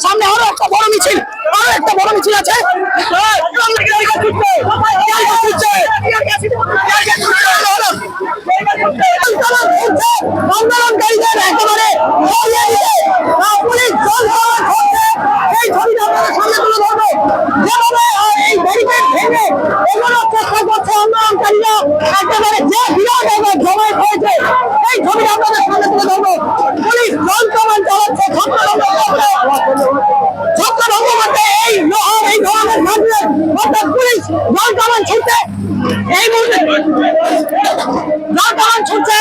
সামনে আরও একটা বড় মিছিল আরও একটা বড় মিছিল আছে আন্দোলনকারীদের একেবারে সরিয়ে দিতে, আহ, পুলিশ জল খাওয়ার করছে সেই ছবিটা আপনাদের সামনে তুলে ধরবো যেভাবে আহ, এই ব্যারিকেড ভেঙে এগোনোর চেষ্টা করছে আন্দোলনকারীরা একেবারে যে বিরাট এবার জমায়েত হয়েছে এই ছবিটা আপনাদের সামনে তুলে ধরবো পুলিশ জল কামান চালাচ্ছে ছত্রভঙ্গ করছে ছত্রভঙ্গ করতে এই লোহার এই ধরনের মাধ্যমে অর্থাৎ পুলিশ জল কামান ছুটছে এই মুহূর্তে জল কামান ছুটছে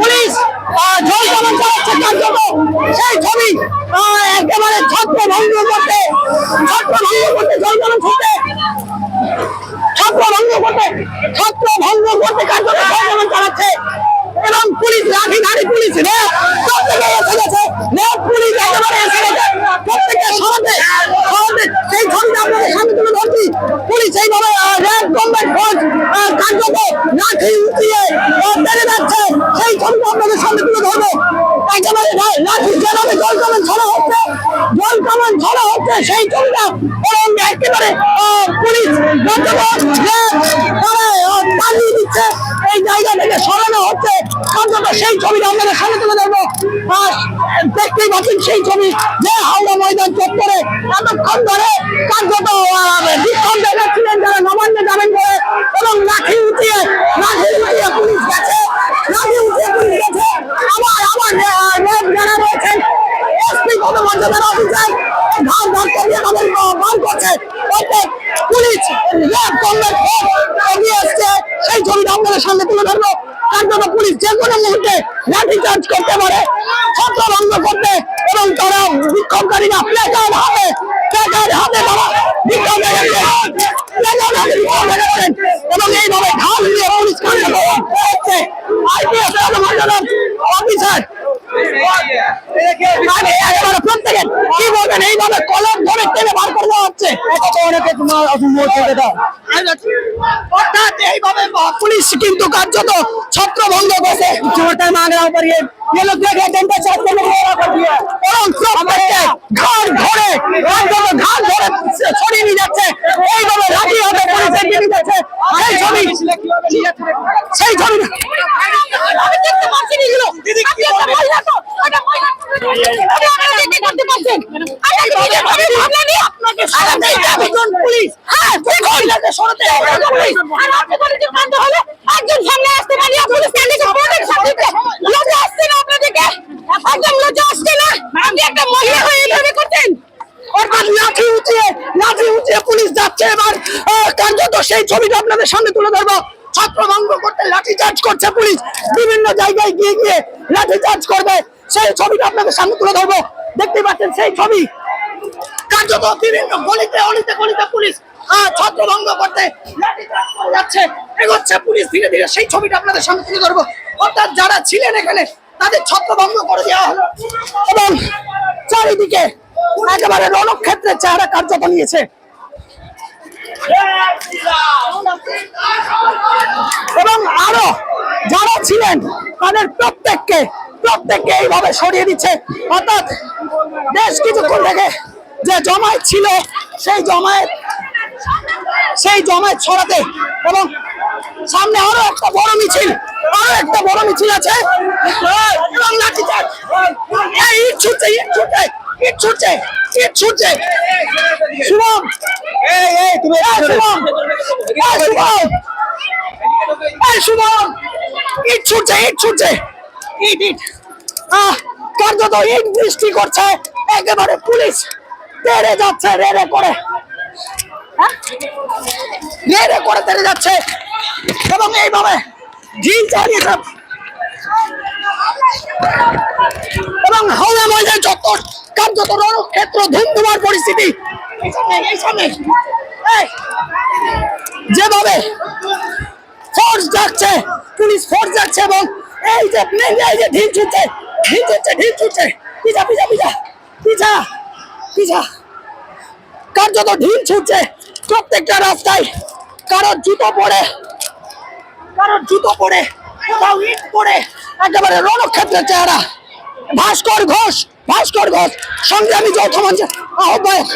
পুলিশ আহ, জল কামান চালাচ্ছে কার্যত সেই ছবি আহ, একেবারে ছত্র ভঙ্গ করতে ছত্র ভঙ্গ করতে জল কামান ছুটছে ছত্র ভঙ্গ করতে ছত্র ভঙ্গ করতে কার্যত জল কামান চালাচ্ছে এবং পুলিশ লাঠি ধারি পুলিশ র্যাব প্রত্যেকে এসে গেছে র্যাব পুলিশ একেবারে এসে গেছে প্রত্যেকে সরাতে সরাতে সেই ছবিটা আপনাদের সামনে তুলে ধরছি পুলিশ এইভাবে আহ, র্যাব গভর্নমেন্ট ফোর্স কার্যত লাঠি উঠিয়ে আহ, বেড়ে যাচ্ছে সেই ছবিটা আপনাদের সামনে তুলে ধরবো একেবারে লা- লাঠি যেভাবে জল কামান ছড়া হচ্ছে জল কামান ছড়া হচ্ছে সেই ছবিটা এবং একেবারে আহ, পুলিশ বর্তমান র্যাব তারা আহ, পালিয়ে দিচ্ছে এই জায়গা থেকে সরানো হচ্ছে অন্তত সেই ছবিটা আপনাদের সামনে তুলে ধরবো দেখতেই পাচ্ছেন সেই ছবি যে হাওড়া ময়দান চত্বরে এতক্ষণ ধরে কার্যত বিক্ষোভ দেখাচ্ছিলেন যারা নবান্ন যাবেন বলে এবং লাঠি উঠিয়ে লাঠি উঠিয়ে পুলিশ গেছে লাঠি উঠিয়ে পুলিশ গেছে আবার আবার যারা রয়েছেন ধার ধার করিয়ে করছে। অর্থাৎ পুলিশ, র্যাব এগিয়ে এসছে। সেই ছবিটা আপনাদের সামনে তুলে ধরবো। কার্যত পুলিশ যে কোনো মুহূর্তে লাঠি চার্জ করতে পারে ছত্রভঙ্গ করতে, এবং তারা বিক্ষোভকারীরা প্লেকার্ড হাতে প্লেকার্ড হাতে তারা বিক্ষোভ প্লেকার্ড বিক্ষোভ দেখাচ্ছেন এবং এইভাবে ঢাল নিয়ে পুলিশ কার্যত হচ্ছে আইপিএস অফিসার মানে একেবারে প্রত্যেকের কি বলবেন এইভাবে কলম ধরে টেনে বার করে দেওয়া হচ্ছে অনেকে তোমার অর্থাৎ এইভাবে পুলিশ কিন্তু কার্যত ছত্রভঙ্গ করছে চোরটা মাগরা উপর ये ये लोग देखे जनता चाहते हैं मेरा कर दिया এবং প্রত্যেককে ঘাড় ধরে একদম ঘাড় ধরে ছড়িয়ে নিয়ে যাচ্ছে এইভাবে লাঠি হাতে পুলিশ এগিয়ে নিয়ে যাচ্ছে সেই ছবি সেই ছবি আমি দেখতে পাচ্ছি না এগুলো আপনি একটা মহিলা একটা মহিলা হয়ে এইভাবে করতেন লাঠি উঁচিয়ে লাঠি উঁচিয়ে পুলিশ। যাচ্ছে এবার কার্যত সেই ছবিটা আপনাদের সামনে তুলে ধরবো। ছত্রভঙ্গ করতে লাঠি চার্জ করছে পুলিশ। বিভিন্ন জায়গায় গিয়ে গিয়ে লাঠি চার্জ করবে। সেই ছবিটা আপনাদের সামনে তুলে ধরবো। দেখতে পাচ্ছেন সেই ছবি। কার্যত বিভিন্ন গলিতে, অলিতে, গলিতে পুলিশ ছত্রভঙ্গ করতে যাচ্ছে, এগোচ্ছে পুলিশ ধীরে ধীরে। সেই ছবিটা আপনাদের সামনে তুলে ধরবো। অর্থাৎ যারা ছিলেন এখানে, তাদের ছত্রভঙ্গ করে দেওয়া হলো। এবং চারিদিকে একেবারে রণক্ষেত্রের চেহারা কার্যত নিয়েছে। এবং আরও যারা ছিলেন, তাদের প্রত্যেককে প্রত্যেককে এইভাবে সরিয়ে দিচ্ছে। অর্থাৎ বেশ কিছুক্ষণ থেকে যে জমায়েত ছিল সেই জমায়েত সেই জমায়েত ছড়াতে এবং সামনে আরও একটা বড় মিছিল আরও একটা বড় মিছিল আছে। এবং লাঠি চার্জ এই ইট ছুটছে ইট ছুটছে ইট ছুটছে ইট ছুটছে। শুভম এই এই তুমি শুভম এই শুভম এই শুভম ইট ছুটছে ইট ছুটছে। ইট ইট আহ, কার্যত ইট বৃষ্টি করছে, একেবারে পুলিশ তেড়ে যাচ্ছে, রেড়ে করে। হ্যাঁ? রেড়ে করে তেড়ে যাচ্ছে। এবং এইভাবে ঢিল চালিয়ে যাচ্ছে এবং হাওড়া ময়দান চত্বর কার্যত রণক্ষেত্র, ধুমধুমার পরিস্থিতি যেভাবে ফোর্স যাচ্ছে, পুলিশ ফোর্স যাচ্ছে এবং এই যে এই যে ঢিল ছুটছে ঢিল ছুটছে ঢিল ছুটছে। পিছা পিছা পিছা পিছা পিছা কার্যত ঢিল ছুটছে প্রত্যেকটা রাস্তায়। কারোর জুতো পরে কারোর জুতো পরে কোথাও ইট পরে একেবারে রণক্ষেত্রের চেহারা। ভাস্কর ঘোষ ভাস্কর ঘোষ, সংগ্রামী যৌথ মঞ্চের আহ্বায়ক।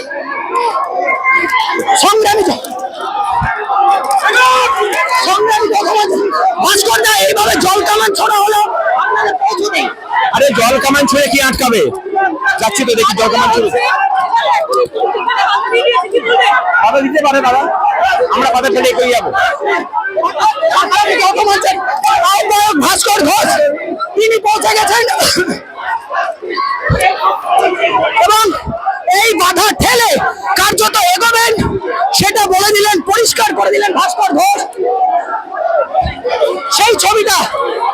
সংগ্রামী যৌথ মঞ্চের ভাস্কর দা এইভাবে জল কামান ছড়া হলো আরে জল কামান ছুঁড়ে কি আটকাবে যাচ্ছি তো দেখি জল কামান ছুঁড়ে দিতে পারে দাদা আমরা বাধা ফেলে এগিয়ে যাব ভাস্কর ঘোষ তিনি পৌঁছে গেছেন এবং এই বাধা ঠেলে কার্যত এগোবেন সেটা বলে দিলেন পরিষ্কার করে দিলেন ভাস্কর ঘোষ সেই ছবিটা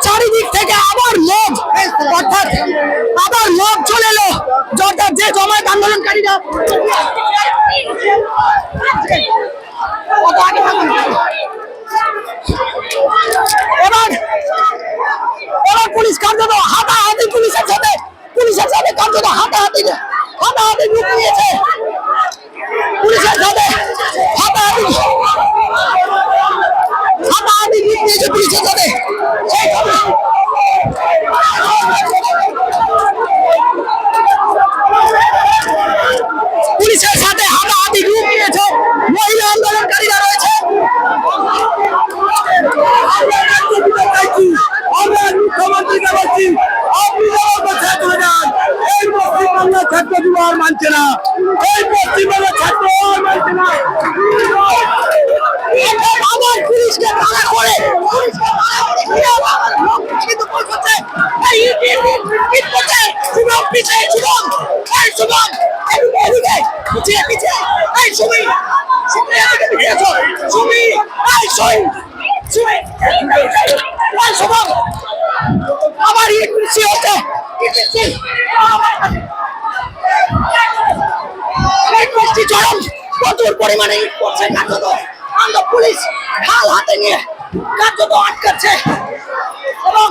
চারিদিক থেকে আবার লোক অর্থাৎ আবার লোক চলে এলো অর্থাৎ যে জমায়েত আন্দোলনকারীরা কত আগে থাকুন। এবার এবার পুলিশ কার্যত হাতাহাতি পুলিশের সাথে পুলিশের সাথে কার্যত হাতাহাতি হাতাহাতি রূপ নিয়েছে পুলিশের সাথে হাতাহাতি হাতাহাতি রূপ নিয়েছে পুলিশের সাথে সেই ছবি। পুলিশের সাথে হাতাহাতি রূপ নিয়েছে মহিলা আন্দোলনকারীরা রয়েছে আমরা মুখ্যমন্ত্রীকে বলছি আপনি আমাকে ছাত্র যান এই পশ্চিমবাংলার ছাত্র যুব আর মানছে না এই পশ্চিমবাংলার ছাত্র আর মানছে না এখন আবার পুলিশকে তাড়া করে পুলিশকে তাড়া করে ঘিরে আবার লোক কিন্তু কই করছে এই ইট ইট ইট ইট করছে শুভম পিছে শুভম এই শুভম এদিকে এদিকে পিছিয়ে পিছিয়ে এই সুমি সুমি এদিকে পিছিয়ে এসো সুমি এই সুমি সুমি এই শুভম আবার ইট বৃষ্টি হচ্ছে ইট বৃষ্টি ইট বৃষ্টি চরম প্রচুর পরিমাণে পড়ছে কার্যত। আমরা পুলিশ ঢাল হাতে নিয়ে কার্যত আটকাচ্ছে। এবং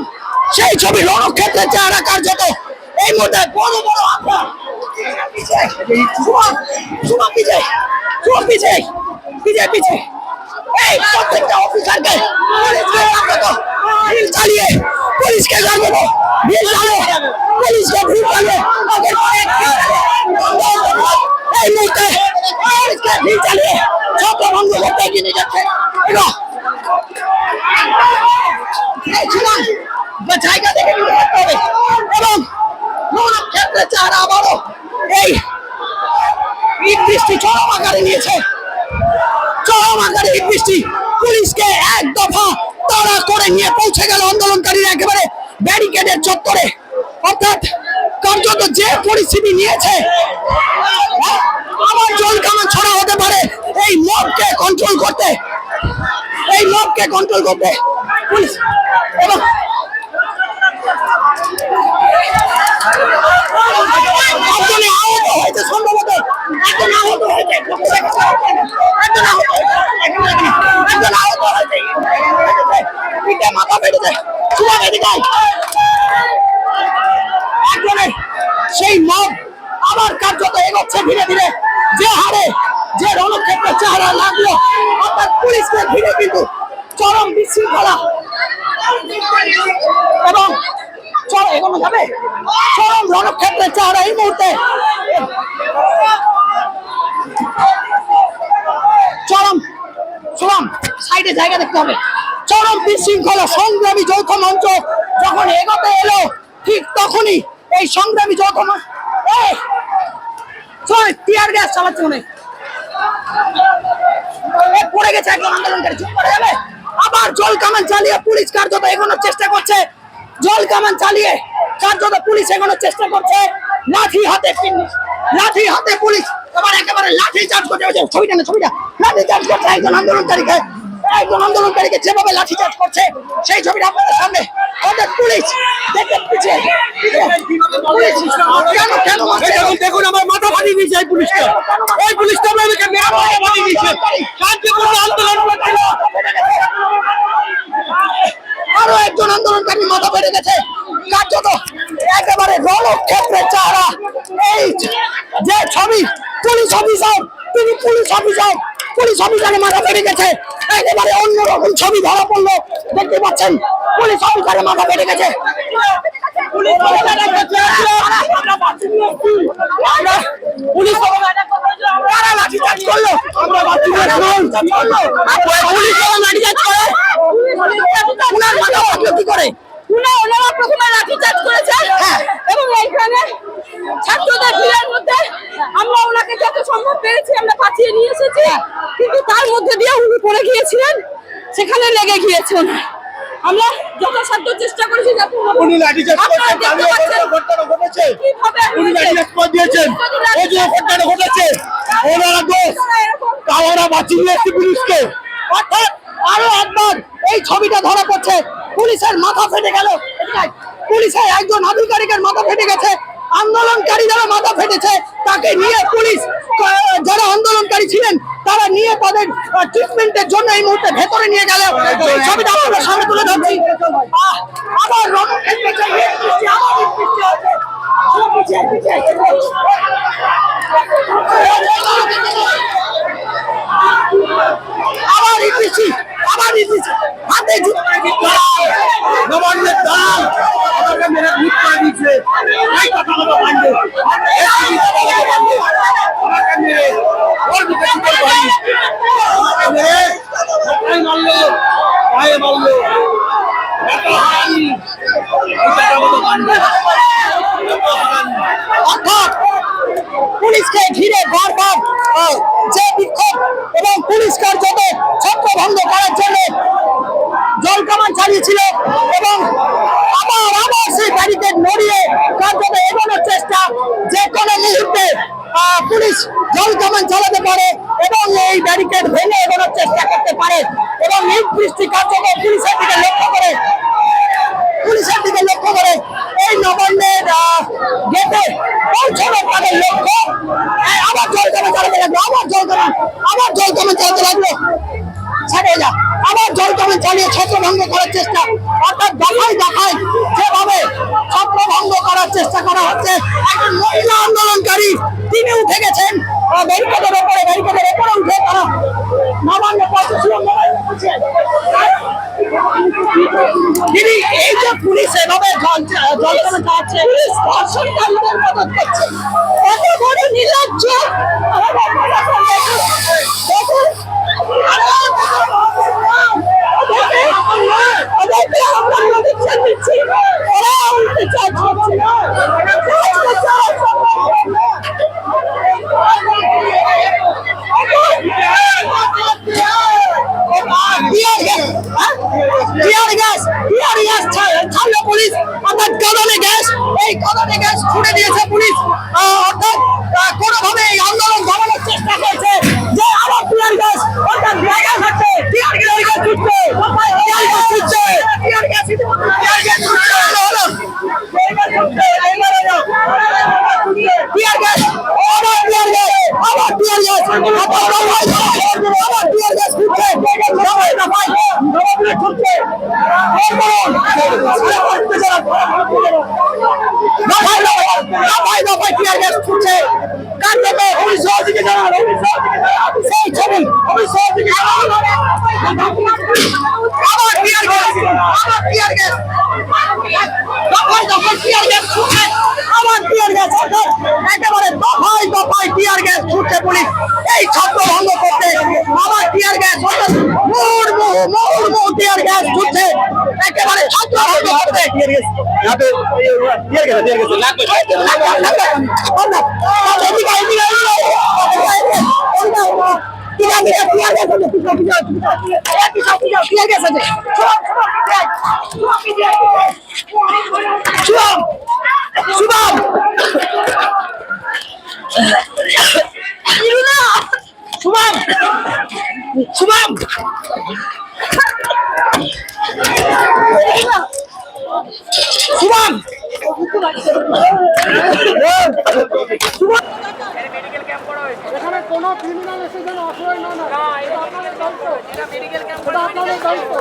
সেই ছবি রণক্ষেত্রের চেহারা কার্যত। এই মুহূর্তে বড় বড় আপনার বিজয় বিজয় বিজয় বিজয় পিছিয়ে পিছিয়ে পিছিয়ে এই প্রত্যেকটা অফিসারকে পুলিশকে কার্যত ঢিল চালিয়ে পুলিশকে কার্যত ঢিল চালিয়ে পুলিশকে ঢিল চালিয়ে আগের পরে এই মুহূর্তে পুলিশকে ঢিল চালিয়ে ছত্রভঙ্গ করতে এগিয়ে নিয়ে যাচ্ছে এগো। এই সুমন বা জায়গা দেখে নিতে পারতে হবে এবং ক্ষেত্রে চার আবারও এই ইট বৃষ্টি চরম আকারে নিয়েছে চরম আকারে ইট বৃষ্টি পুলিশকে এক দফা তাড়া করে নিয়ে পৌঁছে গেল আন্দোলনকারীরা একেবারে ব্যারিকেডের চত্বরে অর্থাৎ কার্যত যে পরিস্থিতি নিয়েছে আবার জল কামান ছড়া হতে পারে। এই মবকে কন্ট্রোল করতে, এই মবকে কন্ট্রোল করতে মাথা আয়। একজনের সেই মব আবার কার্যত এগোচ্ছে ধীরে ধীরে। যে হারে, যে রণক্ষেত্রের চেহারা লাগল, অর্থাৎ পুলিশকে ঘিরে কিন্তু চরম বিশৃঙ্খলা। এবং এগোনো যাবে? চরম রণক্ষেত্রের চেহারা এই মুহূর্তে। চরম শুভম সাইডে জায়গা দেখতে হবে। চরম বিশৃঙ্খলা, সংগ্রামী যৌথ মঞ্চ যখন এগোতে এলো, ঠিক তখনই এই সংগ্রামী যৌথ মঞ্চ চল, টিয়ার গ্যাস চালাচ্ছে মনে পড়ে গেছে একজন আন্দোলনকারী। চুপ করে যাবে? আবার জল কামান চালিয়ে পুলিশ কার্যত এগোনোর চেষ্টা করছে? জল কামান চালিয়ে কার্যত পুলিশ এগোনোর চেষ্টা করছে? লাঠি হাতে লাঠি হাতে পুলিশ। এবার একেবারে লাঠি চার্জ করছে। ছবিটা না, ছবিটা। লাঠি চার্জ করছে একজন আন্দোলনকারীকে। একজন আন্দোলনকারীকে যেভাবে লাঠি চার্জ করছে সেই ছবিটা আপনাদের সামনে ওদের পুলিশ দেখে পিছিয়ে? দেখুন দেখুন আমার মাথা ফাটিয়ে দিয়েছে এই পুলিশটা এই পুলিশটা আমাদেরকে মাথা ফাটিয়ে দিয়েছে। শান্তিপূর্ণ আন্দোলন করছিল আরও একজন আন্দোলনকারী মাথা বেড়ে গেছে। কার্যত একেবারে রণক্ষেত্রে চারা। এই যে ছবি পুলিশ অফিসার তিনি পুলিশ অফিসার পুলিশ অফিসারে মাথা বেড়ে গেছে। একেবারে অন্যরকম ছবি ধরা পড়ল। দেখতে পাচ্ছেন পুলিশ অফিসারের মাথা ফেটে গেছে। পুলিশ পুলিশ কারা লাঠিচার্জ করল? আমরা পুলিশ লাঠিচার্জ করে। উনার মাথা ফাটলো কি করে? উনি ওনারা প্রথমে লাঠিচার্জ করেছে। এবং এইখানে ছাত্রদের ভিড়ের মধ্যে আমরা ওনাকে যত সম্ভব পেরেছি আমরা পাঠিয়ে নিয়ে এসেছি। কিন্তু তার মধ্যে দিয়ে উনি পড়ে গিয়েছিলেন সেখানে লেগে গিয়েছে ওনার। আমরা যথাসাধ্য চেষ্টা করেছি যাতে উনি তাহলে পাচ্ছেন ঘটনা ঘটেছে। উনি লাঠিচার্জ করে দিয়েছেন। এই যে ঘটনাটা ঘটেছে ওনারা দোষ। তাও ওরা বাঁচিয়ে পুলিশকে। অর্থাৎ আরও একবার এই ছবিটা ধরা পড়ছে। পুলিশের মাথা ফেটে গেল। পুলিশের একজন আধিকারিকের মাথা ফেটে গেছে। আন্দোলনকারী যারা মাথা ফেটেছে, তাকে নিয়ে পুলিশ যারা আন্দোলনকারী ছিলেন, তারা নিয়ে তাদের ট্রিটমেন্টের জন্য এই মুহূর্তে ভেতরে নিয়ে গেল। ছবিটা সামনে তুলে ধরছি। আবার আবার আবার দিয়েছে। হাতে নবান্নের দালাল আমাকে মেরে দিচ্ছে এই কথা চুপের বাড়ি আমাকে মেরে মাথায় মারলো পায়ে মারলো এত হারানি এই কথা আমাকে বান্ধে এত হারানি অর্থাৎ পুলিশকে ঘিরে বারবার যে বিক্ষোভ এবং পুলিশ কার্যত ছত্রভঙ্গ করার জন্য জল কামান চালিয়েছিল এবং আবার আবার সেই ব্যারিকেড নড়িয়ে কার্যত এগোনোর চেষ্টা যে কোনো মুহূর্তে পুলিশ জল কামান চালাতে পারে এবং এই ব্যারিকেড ভেঙে এগোনোর চেষ্টা করতে পারে এবং এই বৃষ্টি কার্যত পুলিশের দিকে লক্ষ্য করে পুলিশের দিকে লক্ষ্য করে এই নবান্নের গেটে পৌঁছানো তাদের লক্ষ্য। আবার জল কমে চালাতে লাগল আবার জল কমে আবার জল চালাতে লাগল। ছেড়ে যা। আবার জল কমে চালিয়ে ছত্রভঙ্গ করার চেষ্টা। অর্থাৎ দেখায় দেখায় যেভাবে ছত্রভঙ্গ করার চেষ্টা করা হচ্ছে একজন মহিলা আন্দোলনকারী তিনি উঠে গেছেন। ব্যারিকেডের ওপরে ব্যারিকেডের ওপরে উঠে তারা নবান্ন পজিশন তিনি এই যে পুলিশ এভাবে জল জল করে যাচ্ছে ধর্ষণকারীদের মদত নির্লজ্জ। দেখুন অর্থাৎ কদমে গ্যাস এই কদমে গ্যাস ছুড়ে দিয়েছে পুলিশ আহ, অর্থাৎ আহ, কোনোভাবে এই আন্দোলন দমানোর চেষ্টা করছে যে আবার টিয়ার গ্যাস অর্থাৎ জায়গা থাকছে টিয়ার গ্যাস ছুটছে টিয়ার গ্যাস ছুটছে টিয়ার গ্যাস টিয়ার গ্যাস ছুটছে হলো টিয়ার গ্যাস আবার টিয়ার গ্যাস আবার টিয়ার গ্যাস আবার টিয়ার গ্যাস ছুটছে দফায় দফায় দফায় ছুটছে দফায় দফায় দফায় টিয়ার গ্যাস ছুটছে কার থেকে আমি সহযোগী জানান সেই ছবি আমি সহযোগী জানান আবার টিয়ার গ্যাস আবার টিয়ার গ্যাস দফায় দফায় টিয়ার গ্যাস ছুটছে আবার টিয়ার গ্যাস অর্থাৎ একেবারে দফায় দফায় টিয়ার গ্যাস ছুটছে পুলিশ এই ছাত্র ভঙ্গ করতে আবার টিয়ার গ্যাস মুহুর্মুহু টিয়ার গ্যাস ছুটছে একেবারে ছাত্র ভঙ্গ করতে tear gas Diğer yere diğer yere sadece bir kapı yok. Diğer bir kapı yok. Diğer yere sadece. Çok çok diğer. Çok diğer. Çok. Şubam. Yürüne. Şubam. Şubam. Şubam. Shubham এখানে কোনো criminal এসে যেন অসহায় না না এটা আপনাদের দায়িত্ব। এটা আপনাদের দায়িত্ব।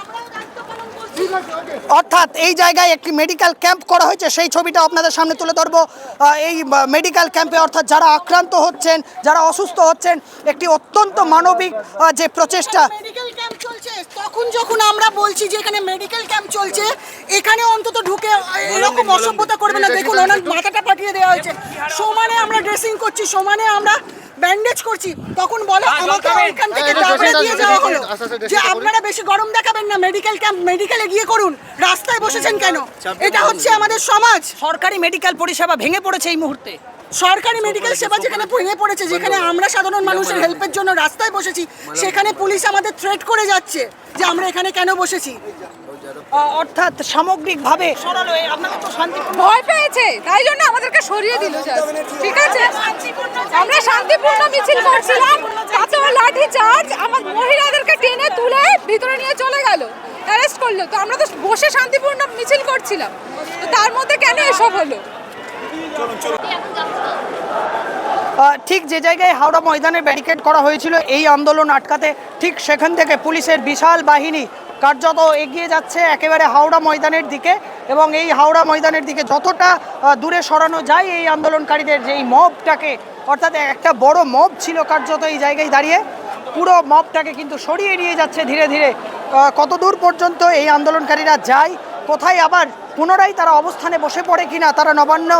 আমরাও দায়িত্ব। পালন করছি আছে ওকে। অর্থাৎ এই জায়গায় একটি মেডিকেল ক্যাম্প করা হয়েছে। সেই ছবিটা আপনাদের সামনে তুলে ধরবো। আহ, এই মেডিকেল ক্যাম্পে অর্থাৎ যারা আক্রান্ত হচ্ছেন যারা অসুস্থ হচ্ছেন একটি অত্যন্ত মানবিক যে প্রচেষ্টা চলছে? তখন যখন আমরা বলছি যে এখানে মেডিকেল ক্যাম্প চলছে এখানে অন্তত ঢুকে এরকম অসভ্যতা করবে না। দেখুন ওনার মাথাটা পাঠিয়ে দেওয়া হয়েছে। সমানে আমরা ড্রেসিং করছি সমানে আমরা ব্যান্ডেজ করছি। তখন বলো আমাকে ওইখান থেকে আচ্ছা, দাবড়ে দিয়ে যাওয়া হলো যে আপনারা বেশি গরম দেখাবেন না। মেডিকেল ক্যাম্প মেডিকেলে গিয়ে করুন। রাস্তায় বসেছেন কেন? এটা হচ্ছে আমাদের সমাজ। সরকারি মেডিকেল পরিষেবা ভেঙে পড়েছে এই মুহূর্তে। সরকারি মেডিকেল সেবা যেখানে ভেঙে পড়েছে যেখানে আমরা সাধারণ মানুষের হেল্পের জন্য রাস্তায় বসেছি সেখানে পুলিশ আমাদের থ্রেট করে যাচ্ছে যে আমরা এখানে কেন বসেছি। অর্থাৎ সামগ্রিকভাবে সরালো এই আপনাদের তো শান্তিপূর্ণ ভয় পেয়েছে তাই জন্য আমাদেরকে সরিয়ে দিল ঠিক আছে? আমরা শান্তিপূর্ণ মিছিল করছিলাম তাতে লাঠি চার্জ আমার মহিলাদেরকে টেনে তুলে ভিতরে নিয়ে চলে গেল অ্যারেস্ট করল। তো আমরা তো বসে শান্তিপূর্ণ মিছিল করছিলাম। তো তার মধ্যে কেন এসব হলো? ঠিক যে জায়গায় হাওড়া ময়দানে ব্যারিকেড করা হয়েছিল, এই আন্দোলন আটকাতে ঠিক সেখান থেকে পুলিশের বিশাল বাহিনী কার্যত এগিয়ে যাচ্ছে একেবারে হাওড়া ময়দানের দিকে এবং এই হাওড়া ময়দানের দিকে যতটা দূরে সরানো যায় এই আন্দোলনকারীদের যে এই মবটাকে, অর্থাৎ একটা বড় মব ছিল কার্যত এই জায়গায় দাঁড়িয়ে, পুরো মবটাকে কিন্তু সরিয়ে নিয়ে যাচ্ছে ধীরে ধীরে। কত দূর পর্যন্ত এই আন্দোলনকারীরা যায়, কোথায় আবার পুনরায় তারা অবস্থানে বসে পড়ে কিনা তারা নবান্ন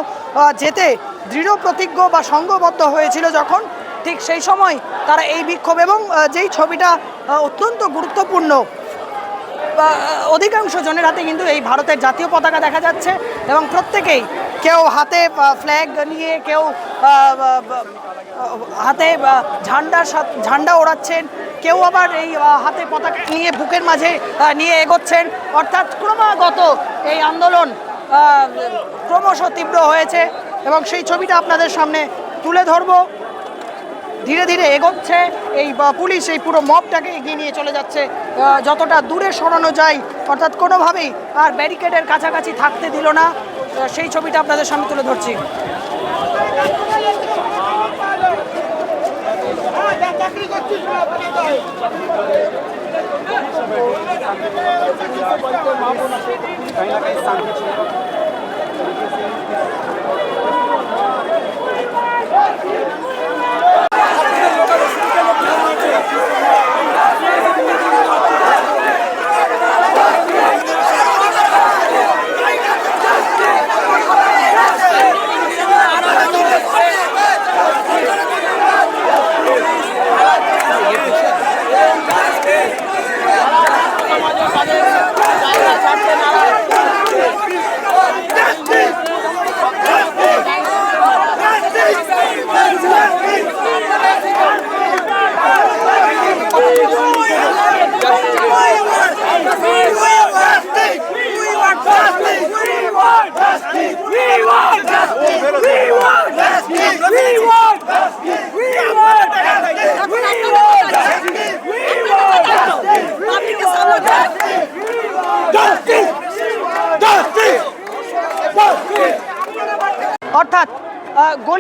যেতে দৃঢ় প্রতিজ্ঞ বা সংঘবদ্ধ হয়েছিল যখন, ঠিক সেই সময় তারা এই বিক্ষোভ এবং যেই ছবিটা অত্যন্ত গুরুত্বপূর্ণ অধিকাংশ জনের হাতে কিন্তু এই ভারতের জাতীয় পতাকা দেখা যাচ্ছে এবং প্রত্যেকেই কেউ হাতে ফ্ল্যাগ নিয়ে কেউ হাতে ঝান্ডার ঝান্ডা ওড়াচ্ছেন, কেউ আবার এই হাতে পতাকা নিয়ে বুকের মাঝে নিয়ে এগোচ্ছেন, অর্থাৎ ক্রমাগত এই আন্দোলন ক্রমশ তীব্র হয়েছে এবং সেই ছবিটা আপনাদের সামনে তুলে ধরবো ধীরে ধীরে এগোচ্ছে এই পুলিশ এই পুরো মবটাকে এগিয়ে নিয়ে চলে যাচ্ছে যতটা দূরে সরানো যায় অর্থাৎ কোনোভাবেই আর ব্যারিকেডের কাছাকাছি থাকতে দিল না সেই ছবিটা আপনাদের সামনে তুলে ধরছি অর্থাৎ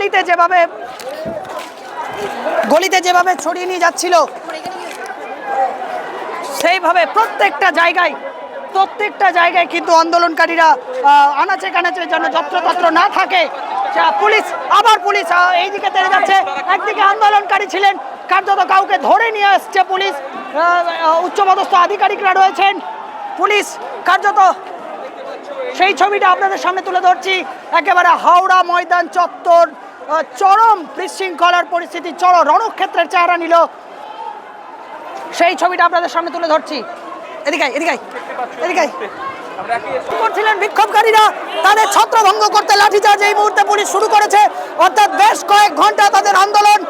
গলিতে যেভাবে গলিতে যেভাবে ছড়িয়ে নিয়ে যাচ্ছিল সেইভাবে প্রত্যেকটা জায়গায় প্রত্যেকটা জায়গায় কিন্তু আন্দোলনকারীরা আনাচে কানাচে যেন যত্রতত্র না থাকে। পুলিশ আবার পুলিশ আহ, এইদিকে তেড়ে যাচ্ছে। একদিকে আন্দোলনকারী ছিলেন কার্যত কাউকে ধরে নিয়ে আসছে পুলিশ উচ্চপদস্থ আধিকারিকরা রয়েছেন। পুলিশ কার্যত সেই ছবিটা আপনাদের সামনে তুলে ধরছি। একেবারে হাওড়া ময়দান চত্বর চরম বিশৃঙ্খলার পরিস্থিতি চরম রণক্ষেত্রের চেহারা নিল। সেই ছবিটা আপনাদের সামনে তুলে ধরছি। এদিকে এদিকে এদিকে করছিলেন বিক্ষোভকারীরা? তাদের ছত্রভঙ্গ করতে লাঠিচার্জ এই মুহূর্তে পুলিশ শুরু করেছে। অর্থাৎ বেশ কয়েক ঘণ্টা তাদের আন্দোলন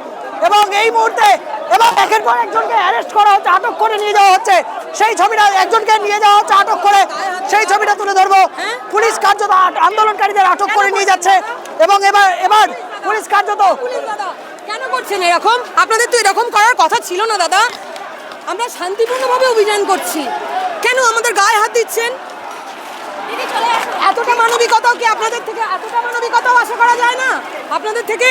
এবং এই মুহূর্তে এবং একের পর একজনকে অ্যারেস্ট করা হচ্ছে আটক করে নিয়ে যাওয়া হচ্ছে। সেই ছবিটা একজনকে নিয়ে যাওয়া হচ্ছে আটক করে সেই ছবিটা তুলে ধরবো। পুলিশ কার্যত আন্দোলনকারীদের আটক করে নিয়ে যাচ্ছে এবং এবার এবার পুলিশ কার্যত কেন করছেন এরকম? আপনাদের তো এরকম করার কথা ছিল না দাদা। আমরা শান্তিপূর্ণভাবে অভিযান করছি। কেন আমাদের গায়ে হাত দিচ্ছেন? এতটা মানবিকতাও কি আপনাদের থেকে এতটা মানবিকতাও আশা করা যায় না? আপনাদের থেকে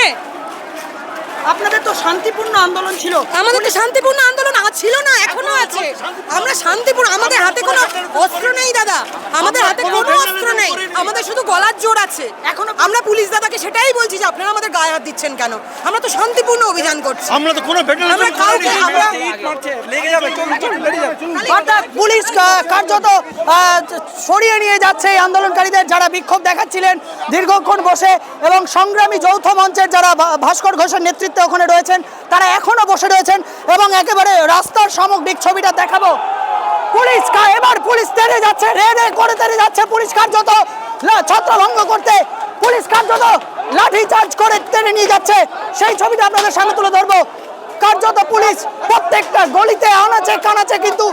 আপনাদের তো শান্তিপূর্ণ আন্দোলন ছিল। আমাদের তো শান্তিপূর্ণ আন্দোলন ছিল না এখনও আছে। আমরা শান্তিপূর্ণ আমাদের হাতে কোনো অস্ত্র নেই দাদা। আমাদের হাতে কোনো অস্ত্র নেই। আমাদের শুধু গলার জোর আছে। এখনও আমরা পুলিশ দাদাকে সেটাই বলছি যে আপনারা আমাদের গায়ে হাত দিচ্ছেন কেন? আমরা তো শান্তিপূর্ণ অভিযান করছি। আমরা তো কোনো আমরা কাউকে আমরা পুলিশ কার্যত আহ, সরিয়ে নিয়ে যাচ্ছে এই আন্দোলনকারীদের যারা বিক্ষোভ দেখাচ্ছিলেন। দীর্ঘক্ষণ বসে এবং সংগ্রামী যৌথ মঞ্চের যারা ভাস্কর ঘোষের নেতৃত্বে ওখানে রয়েছেন, তারা এখনও বসে রয়েছেন এবং একেবারে রাস্তার সামগ্রিক ছবিটা দেখাবো। পুলিশ এবার পুলিশ তেড়ে যাচ্ছে রে রে করে তেড়ে যাচ্ছে পুলিশ কার্যত। ছত্রভঙ্গ করতে পুলিশ কার্যত লাঠি চার্জ করে তেড়ে নিয়ে যাচ্ছে। সেই ছবিটা আপনাদের সামনে তুলে ধরবো। কার্যত পুলিশ প্রত্যেকটা গলিতে আনাচে কানাচে কিন্তু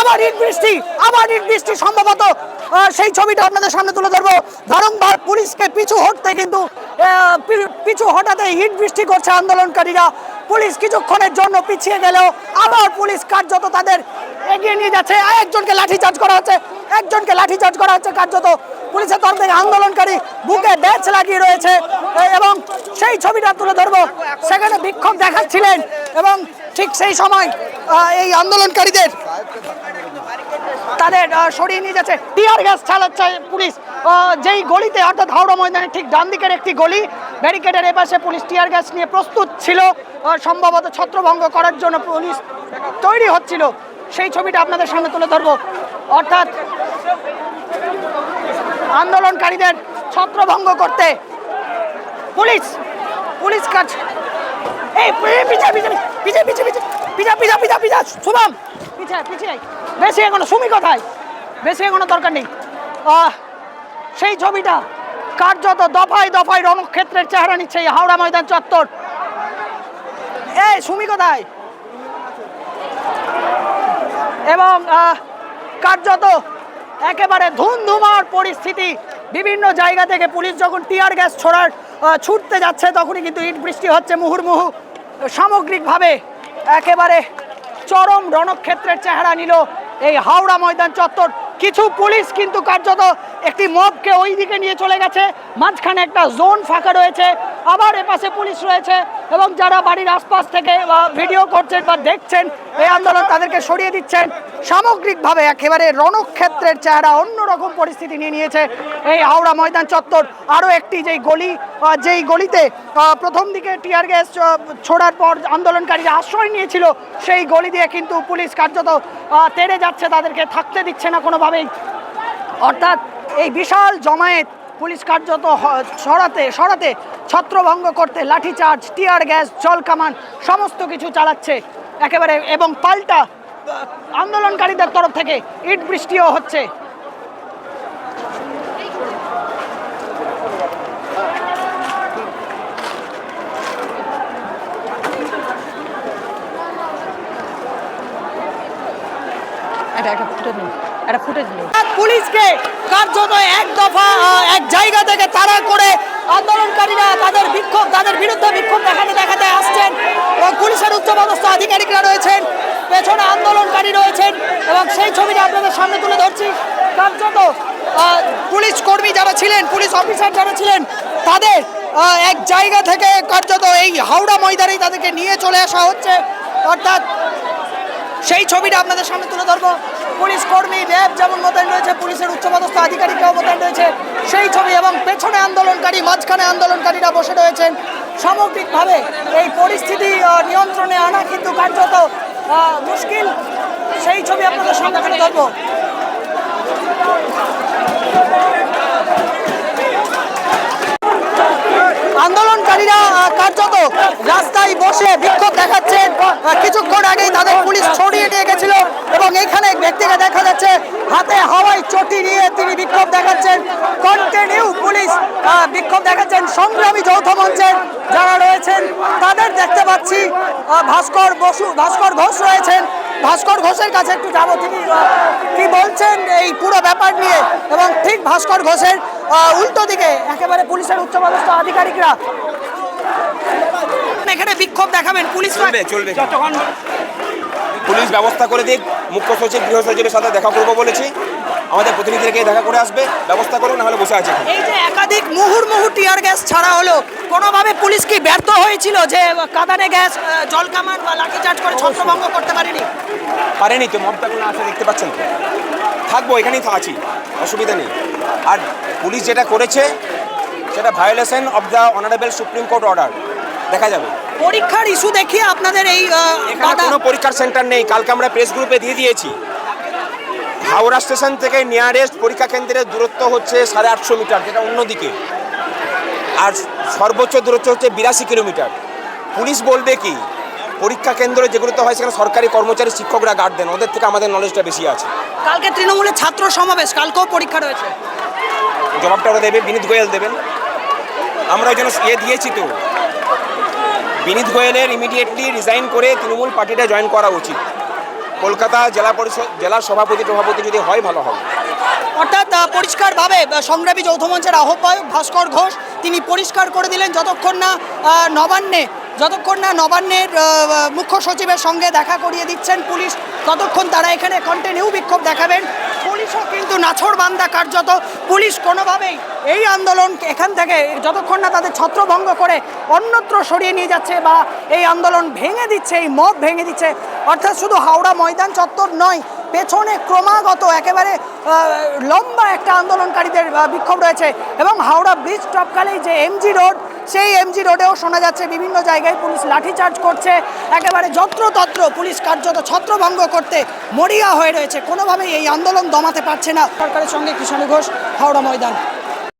আবার ইট বৃষ্টি, আবার ইট বৃষ্টি সম্ভবত সেই ছবিটা আপনাদের সামনে তুলে ধরবো। বারংবার পুলিশকে পিছু হটতে কিন্তু পিছু হটাতে ইট বৃষ্টি করছে আন্দোলনকারীরা। পুলিশ কিছুক্ষণের জন্য পিছিয়ে গেলেও আবার পুলিশ কার্যত তাদের এগিয়ে নিয়ে যাচ্ছে। একজনকে লাঠিচার্জ করা হচ্ছে। একজনকে লাঠিচার্জ করা হচ্ছে কার্যত। পুলিশের তরফ থেকে আন্দোলনকারী বুকে ব্যাচ লাগিয়ে রয়েছে। এবং সেই ছবিটা তুলে ধরবো। সেখানে বিক্ষোভ দেখাচ্ছিলেন এবং ঠিক সেই সময় এই আন্দোলনকারীদের তাদের সরিয়ে নিয়ে যাচ্ছে টিয়ার গ্যাস চালাচ্ছে পুলিশ যেই গলিতে অর্থাৎ হাওড়া ময়দানের ঠিক ডান দিকের একটি গলি ব্যারিকেডের এপাশে পুলিশ টিয়ার গ্যাস নিয়ে প্রস্তুত ছিল সম্ভবত ছত্রভঙ্গ করার জন্য পুলিশ তৈরি হচ্ছিল সেই ছবিটা আপনাদের সামনে তুলে ধরবো অর্থাৎ আন্দোলনকারীদের ছত্রভঙ্গ করতে পুলিশ পুলিশ কাজ এই পি- পিছা পিছা পিছা পিছা পিছা পিছা পিছা পিছা পিছা শুভম পিছা পিছিয়ে আয়। বেশি এখনও, সুমি কোথায়? বেশি এখনও দরকার নেই। সেই ছবিটা কার্যত দফায় দফায় রণক্ষেত্রের চেহারা নিচ্ছে এই হাওড়া ময়দান চত্বর। এই, সুমি কোথায়? এবং কার্যত একেবারে ধুমধুমার পরিস্থিতি। বিভিন্ন জায়গা থেকে পুলিশ যখন টিয়ার গ্যাস ছোড়ার ছুটতে যাচ্ছে, তখনই কিন্তু ইট বৃষ্টি হচ্ছে মুহুর্মুহু। সামগ্রিকভাবে একেবারে চরম রণক্ষেত্রের চেহারা নিল এই হাওড়া ময়দান চত্বর কিছু পুলিশ কিন্তু কার্যত একটি মবকে ওই দিকে নিয়ে চলে গেছে। মাঝখানে একটা জোন ফাঁকা রয়েছে। আবার এপাশে পুলিশ রয়েছে এবং যারা বাড়ির আশপাশ থেকে ভিডিও করছেন বা দেখছেন, এই আন্দোলন তাদেরকে সরিয়ে দিচ্ছেন। সামগ্রিকভাবে একেবারে রণক্ষেত্রের চেহারা অন্যরকম পরিস্থিতি নিয়ে নিয়েছে এই হাওড়া ময়দান চত্বর। আরও একটি যেই গলি যেই গলিতে প্রথম দিকে টিয়ার গ্যাস ছোড়ার পর আন্দোলনকারীরা আশ্রয় নিয়েছিল, সেই গলি দিয়ে কিন্তু পুলিশ কার্যত তেড়ে যাচ্ছে, তাদেরকে থাকতে দিচ্ছে না কোনোভাবেই অর্থাৎ এই বিশাল জমায়েত পুলিশ কার্যত সরাতে সরাতে ছত্রভঙ্গ করতে, লাঠিচার্জ, টিয়ার গ্যাস, জল কামান, সমস্ত কিছু চালাচ্ছে। একেবারে এবং পাল্টা আন্দোলনকারীদের তরফ থেকে ইট বৃষ্টিও হচ্ছে। পুলিশকে কার্যত এক দফা এক জায়গা থেকে তাড়া করে আন্দোলনকারীরা তাদের বিক্ষোভ তাদের বিরুদ্ধে বিক্ষোভ দেখাতে দেখাতে আসছেন এবং পুলিশের উচ্চপদস্থ আধিকারিকরা রয়েছেন, পেছনে আন্দোলনকারী রয়েছেন এবং সেই ছবিটা আপনাদের সামনে তুলে ধরছি। কার্যত পুলিশ কর্মী যারা ছিলেন, পুলিশ অফিসার যারা ছিলেন, তাদের এক জায়গা থেকে কার্যত এই হাওড়া ময়দানেই তাদেরকে নিয়ে চলে আসা হচ্ছে। অর্থাৎ সেই ছবিটা আপনাদের সামনে তুলে ধরবো। পুলিশ কর্মী, র্যাব যেমন মোতায়েন রয়েছে, পুলিশের উচ্চপদস্থ আধিকারিকরাও মোতায়েন রয়েছে। সেই ছবি এবং পেছনে আন্দোলনকারী, মাঝখানে আন্দোলনকারীরা বসে রয়েছেন। সামগ্রিকভাবে এই পরিস্থিতি নিয়ন্ত্রণে আনা কিন্তু কার্যত মুশকিল। সেই ছবি আপনাদের সামনে তুলে ধরবো। আন্দোলনকারীরা কার্যত রাস্তায় বসে বিক্ষোভ দেখাচ্ছেন। কিছুক্ষণ আগেই তাদের পুলিশ ছড়িয়ে নিয়ে গেছিল এবং এখানে ব্যক্তিকে দেখা যাচ্ছে, হাতে হাওয়াই চটি নিয়ে তিনি বিক্ষোভ দেখাচ্ছেন। কন্টিনিউ পুলিশ বিক্ষোভ দেখাচ্ছেন সংগ্রামী যৌথ মঞ্চের যারা রয়েছেন, তাদের দেখতে পাচ্ছি ভাস্কর বসু, ভাস্কর ঘোষ রয়েছেন। ভাস্কর ঘোষের কাছে একটু যাব, তিনি কি বলছেন এই পুরো ব্যাপার নিয়ে? এবং ঠিক ভাস্কর ঘোষের উল্টো দিকে একেবারে পুলিশের উচ্চপদস্থ আধিকারিকরা এখানে বিক্ষোভ দেখাবেন পুলিশ চলবে চলবে। পুলিশ ব্যবস্থা করে দিক মুখ্য সচিব গৃহ সচিবের সাথে দেখা করব বলেছি। আমাদের প্রতিনিধিদেরকে দেখা করে আসবে ব্যবস্থা করুন নাহলে বসে আছে। এই যে একাধিক মুহুর্মুহু টিয়ার গ্যাস ছাড়া হলো কোনোভাবে পুলিশ কি ব্যর্থ হয়েছিল যে কাদানে গ্যাস জল কামান বা লাঠিচার্জ করে ছত্রভঙ্গ করতে পারেনি? পারেনি তো মমতা কোনো আছে দেখতে পাচ্ছেন তো। থাকব এখানেই আছি অসুবিধা নেই। আর পুলিশ যেটা করেছে সেটা violation of the honourable supreme court order দেখা যাবে। পরীক্ষার ইস্যু দেখিয়ে আপনাদের এই কোনো পরীক্ষার সেন্টার নেই। কালকে আমরা প্রেস গ্রুপে দিয়ে দিয়েছি। হাওড়া স্টেশন থেকে নিয়ারেস্ট পরীক্ষা কেন্দ্রের দূরত্ব হচ্ছে সাড়ে আটশো মিটার যেটা অন্যদিকে আর সর্বোচ্চ দূরত্ব হচ্ছে বিরাশি কিলোমিটার। পুলিশ বলবে কি পরীক্ষা কেন্দ্র যেগুলোতে হয় সেখানে সরকারি কর্মচারী শিক্ষকরা গার্ড দেন। ওদের থেকে আমাদের নলেজটা বেশি আছে। কালকে তৃণমূলের ছাত্র সমাবেশ কালকেও পরীক্ষা রয়েছে। জবাবটা ওরা দেবে বিনীত গোয়েল দেবেন। আমরা যেন ইয়ে দিয়েছি তো। বিনীত গোয়েলের ইমিডিয়েটলি রিজাইন করে তৃণমূল পার্টিটা জয়েন করা উচিত। কলকাতা জেলা পরিষদ জেলার সভাপতি সভাপতি যদি হয়, ভালো হবে। অর্থাৎ পরিষ্কারভাবে সংগ্রামী যৌথ মঞ্চের আহ্বায়ক ভাস্কর ঘোষ, তিনি পরিষ্কার করে দিলেন যতক্ষণ না নবান্নে, যতক্ষণ না নবান্নের মুখ্য সচিবের সঙ্গে দেখা করিয়ে দিচ্ছেন পুলিশ, ততক্ষণ তারা এখানে কন্টিনিউ বিক্ষোভ দেখাবেন। পুলিশও কিন্তু নাছড় বান্দা কার্যত পুলিশ কোনোভাবেই এই আন্দোলন এখান থেকে যতক্ষণ না তাদের ছত্রভঙ্গ করে অন্যত্র সরিয়ে নিয়ে যাচ্ছে বা এই আন্দোলন ভেঙে দিচ্ছে, এই মদ ভেঙে দিচ্ছে, অর্থাৎ শুধু হাওড়া ময়দান চত্বর নয় পেছনে ক্রমাগত একেবারে লম্বা একটা আন্দোলনকারীদের বিক্ষোভ রয়েছে। এবং হাওড়া ব্রিজ টপকালেই যে এমজি রোড, সেই এমজি রোডেও শোনা যাচ্ছে বিভিন্ন জায়গায় পুলিশ লাঠিচার্জ করছে। একেবারে যত্রতত্র পুলিশ কার্যত ছত্রভঙ্গ করতে মরিয়া হয়ে রয়েছে। কোনোভাবেই এই আন্দোলন দমাতে পারছে না। সরকারের সঙ্গে কিষাণু ঘোষ, হাওড়া ময়দান।